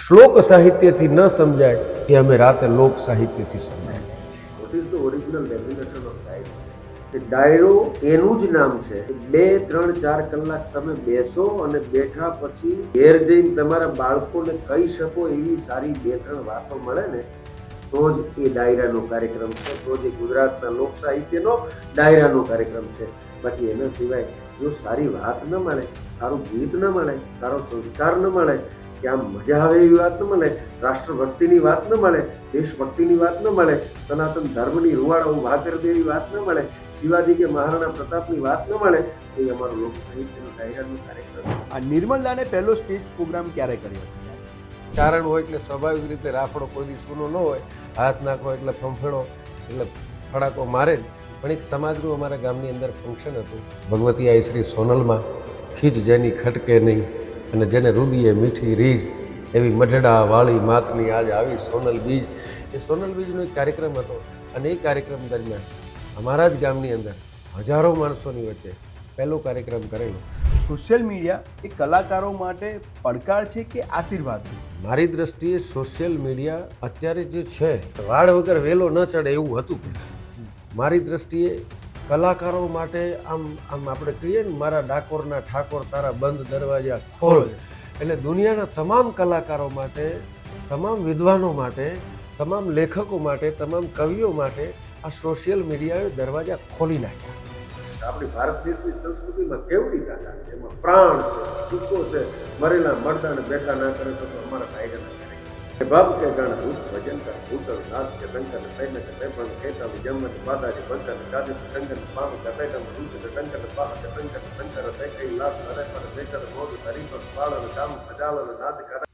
શ્લોક સાહિત્યથી ન સમજાય એ અમે રાતે લોક સાહિત્યથી સમજાય what is the original definition of dayro dayro એનું જ નામ છે. બે, ત્રણ, ચાર કલાક તમે બેસો અને બેઠા પછી ઘેર જઈને તમારા બાળકોને કહી શકો એવી સારી બે, ત્રણ વાતો મળે ને, તો જ એ ડાયરાનો કાર્યક્રમ છે. તો જ એ ગુજરાતના લોક સાહિત્યનો ડાયરાનો કાર્યક્રમ છે. બાકી એના સિવાય જો સારી વાત ન મળે, સારું ગીત ન મળે, સારો સંસ્કાર ન મળે કે આમ મજા આવે એવી વાત ન મળે રાષ્ટ્રભક્તિની વાત ન મળે દેશભક્તિની વાત ન મળે સનાતન ધર્મની રૂવાડા ઊભા કરી દેવી વાત ન મળે શિવાજી કે મહારાણા પ્રતાપની વાત ન મળે તો એ અમારો લોક સાહિત્યનો ડાયરાનો કાર્યક્રમ. આ નિર્મલદાને પહેલો સ્ટેજ પ્રોગ્રામ ક્યારે કર્યો કારણ હોય એટલે સ્વાભાવિક રીતે રાફડો કોઈ દી સૂનો ન હોય હાથ નાખો એટલે ફંફેણો એટલે ફડાકો મારે જ. પણ એક સમાજનું અમારા ગામની અંદર ફંક્શન હતું. ભગવતી આઈ શ્રી સોનલમાં ખીજ જેની ખટકે નહીં અને જેને રૂબીએ મીઠી રીઝ એવી મઢડા વાળી માતની આજ આવી સોનલ બીજ. એ સોનલ બીજનો એક કાર્યક્રમ હતો અને એ કાર્યક્રમ દરમિયાન અમારા જ ગામની અંદર હજારો માણસોની વચ્ચે પહેલો કાર્યક્રમ કરેલો. સોશિયલ મીડિયા એ કલાકારો માટે પડકાર છે કે આશીર્વાદ? છે મારી દ્રષ્ટિએ સોશિયલ મીડિયા અત્યારે જે છે વાળ વગર વેલો ન ચડે એવું હતું. મારી દ્રષ્ટિએ કલાકારો માટે આમ આમ આપણે કહીએ ને મારા ડાકોરના ઠાકોર તારા બંધ દરવાજા ખોલ. એટલે દુનિયાના તમામ કલાકારો માટે તમામ વિદ્વાનો માટે તમામ લેખકો માટે તમામ કવિઓ માટે આ સોશિયલ મીડિયાએ દરવાજા ખોલી નાખ્યા. આપણી ભારત દેશની સંસ્કૃતિમાં કેવડી ગાથા છે? એમાં પ્રાણ છે ગુસ્સો છે મરેલા મરદાને બેઠા ના કરે તો અમારા કાયદાના કરે ભબ કે ગણ ભૂત ભજન કર ભૂતલ નાથ કે ટંકર સૈન્ય કે તેપણ ખેતમ જમન બાદાજી બંકર ગાદી ટંકર પામ કે પેટમ રૂચ કે ટંકર પાહ કે ટંકર શંકર તે કઈ લાસ સરે પર દેશર મોદ હરી પર પાળન કામ ખજાલન નાદ કર